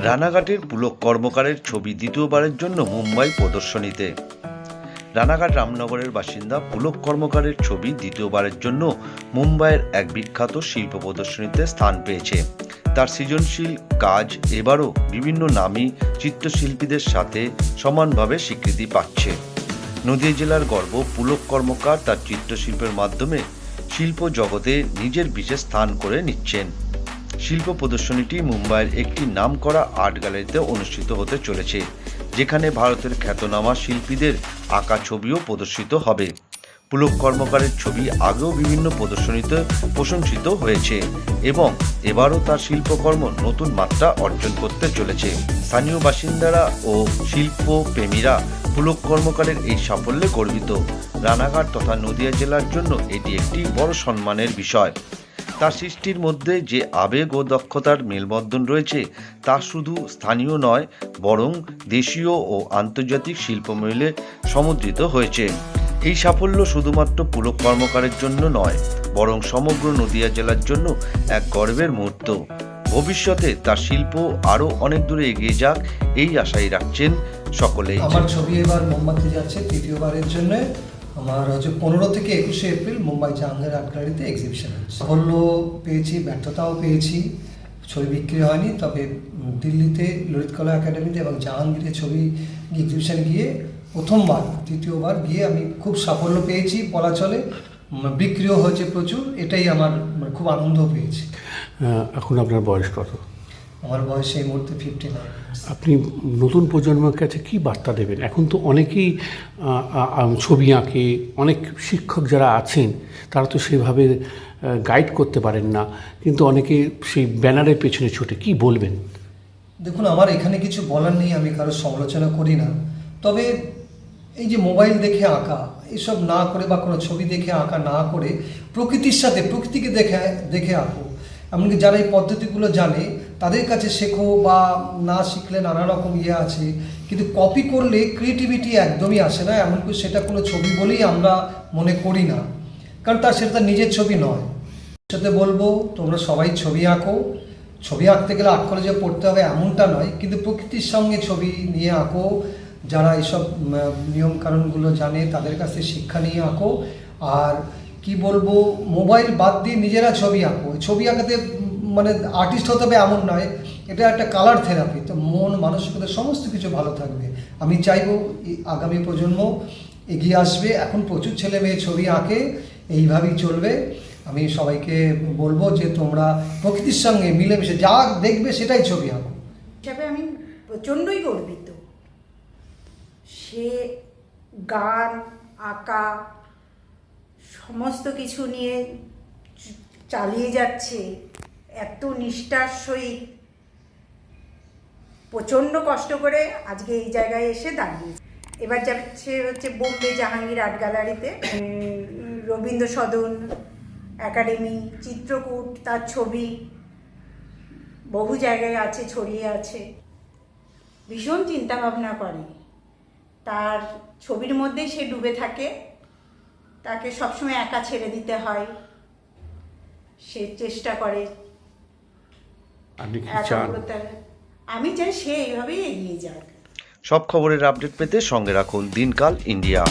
রানাঘাটের পুলক কর্মকারের ছবি দ্বিতীয়বারের জন্য মুম্বাই প্রদর্শনীতে। রানাঘাট রামনগরের বাসিন্দা পুলক কর্মকারের ছবি দ্বিতীয়বারের জন্য মুম্বাইয়ের এক বিখ্যাত শিল্প প্রদর্শনীতে স্থান পেয়েছে। তার সৃজনশীল কাজ এবারও বিভিন্ন নামী চিত্রশিল্পীদের সাথে সমানভাবে স্বীকৃতি পাচ্ছে। নদীয়া জেলার গর্ব, পুলক কর্মকার তার চিত্রশিল্পের মাধ্যমে শিল্প জগতে নিজের বিশেষ স্থান করে নিচ্ছেন। শিল্প প্রদর্শনীটি মুম্বাইয়ের একটি নামকরা আর্ট গ্যালারিতে অনুষ্ঠিত হতে চলেছে, যেখানে ভারতের খ্যাতনামা শিল্পীদের আঁকা ছবিও প্রদর্শিত হবে। পুলক কর্মকারের ছবি আগেও বিভিন্ন প্রদর্শনীতে প্রশংসিত হয়েছে এবং এবারও তার শিল্পকর্ম নতুন মাত্রা অর্জন করতে চলেছে। স্থানীয় বাসিন্দারা ও শিল্প প্রেমীরা পুলক কর্মকারের এই সাফল্যে গর্বিত। রানাঘাট তথা নদিয়া জেলার জন্য এটি একটি বড় সম্মানের বিষয়। তার সৃষ্টির মধ্যে যে আবেগ ও দক্ষতার মেলবন্ধন রয়েছে, তা শুধু স্থানীয় নয়, বরং দেশীয় ও আন্তর্জাতিক শিল্প মেলে সমুদ্রিত হয়েছে। এই সাফল্য শুধুমাত্র পুলক কর্মকারের জন্য নয়, বরং সমগ্র নদিয়া জেলার জন্য এক গর্বের মুহূর্ত। ভবিষ্যতে তার শিল্প আরও অনেক দূরে এগিয়ে যাক, এই আশাই রাখছেন সকলেই। আমার ছবি এবার মুম্বাইতে যাচ্ছে তৃতীয়বারের জন্য। আমার হচ্ছে পনেরো থেকে একুশে এপ্রিল মুম্বাই জাহাঙ্গীর আর্ট গ্যালারিতে এক্সিবিশন হচ্ছে। সাফল্য পেয়েছি, ব্যর্থতাও পেয়েছি, ছবি বিক্রি হয়নি, তবে দিল্লিতে ললিত কলা একাডেমিতে এবং জাহাঙ্গীরে ছবি এক্সিবিশন গিয়ে প্রথমবার, তৃতীয়বার গিয়ে আমি খুব সাফল্য পেয়েছি, বলা চলে বিক্রিও হয়েছে প্রচুর, এটাই আমার মানে খুব আনন্দ পেয়েছি। এখন আপনার বয়স কত? আমার বয়স এই মুহূর্তে ফিফটি আপনি নতুন প্রজন্মের কাছে কি বার্তা দেবেন? এখন তো অনেকেই ছবি আঁকে অনেক শিক্ষক যারা আছেন তারা তো সেভাবে গাইড করতে পারেন না। কিন্তু অনেকে সেই ব্যানারের পেছনে ছুটে কি বলবেন? দেখুন আমার এখানে কিছু বলার নেই আমি কারোর সমালোচনা করি না। তবে এই যে মোবাইল দেখে আঁকা এসব না করে বা কোনো ছবি দেখে আঁকা না করে প্রকৃতির সাথে প্রকৃতিকে দেখে দেখে আঁকো। এমনকি যারা এই পদ্ধতিগুলো জানে তাদের কাছে শেখো বা না শিখলে নানা রকম ইয়ে আছে। কিন্তু কপি করলে ক্রিয়েটিভিটি একদমই আসে না, এমনকি সেটা কোনো ছবি বলেই আমরা মনে করি না। কারণ তার সেটা তার নিজের ছবি নয়। সাথে বলব, তোমরা সবাই ছবি আঁকো। ছবি আঁকতে গেলে আর্ট কলেজে পড়তে হবে এমনটা নয়, কিন্তু প্রকৃতির সঙ্গে ছবি নিয়ে আঁকো। যারা এইসব নিয়মকানুনগুলো জানে তাদের কাছে শিক্ষা নিয়ে আঁকো। আর কি বলব মোবাইল বাদ দিয়ে নিজেরা ছবি আঁকো। ছবি আঁকাতে মানে আর্টিস্ট হতে হবে এমন নয়, এটা একটা কালার থেরাপি তো মন, মানসিকতা সমস্ত কিছু ভালো থাকবে। আমি চাইব আগামী প্রজন্ম এগিয়ে আসবে, এখন প্রচুর ছেলে মেয়ে ছবি আঁকে, এইভাবেই চলবে। আমি সবাইকে বলব যে তোমরা প্রকৃতির সঙ্গে মিলেমিশে যা দেখবে সেটাই ছবি আঁকো। হিসাবে আমি প্রচণ্ডই গর্বিত। সে গান, আঁকা, সমস্ত কিছু নিয়ে চালিয়ে যাচ্ছে এত নিষ্ঠার সহিত প্রচণ্ড কষ্ট করে আজকে এই জায়গায় এসে দাঁড়িয়ে এবার যাচ্ছে হচ্ছে বোম্বে জাহাঙ্গীর আর্ট গ্যালারিতে। রবীন্দ্র সদন, একাডেমি, চিত্রকূট, তার ছবি বহু জায়গায় আছে, ছড়িয়ে আছে। ভীষণ চিন্তা ভাবনা করে। তার ছবির মধ্যেই সে ডুবে থাকে। তাকে সবসময় একা ছেড়ে দিতে হয়। সে চেষ্টা করে। আপনি কি চান? আমি চাই সে এইভাবেই এগিয়ে যাক। সব খবরের আপডেট পেতে সঙ্গে রাখুন দিনকাল ইন্ডিয়া।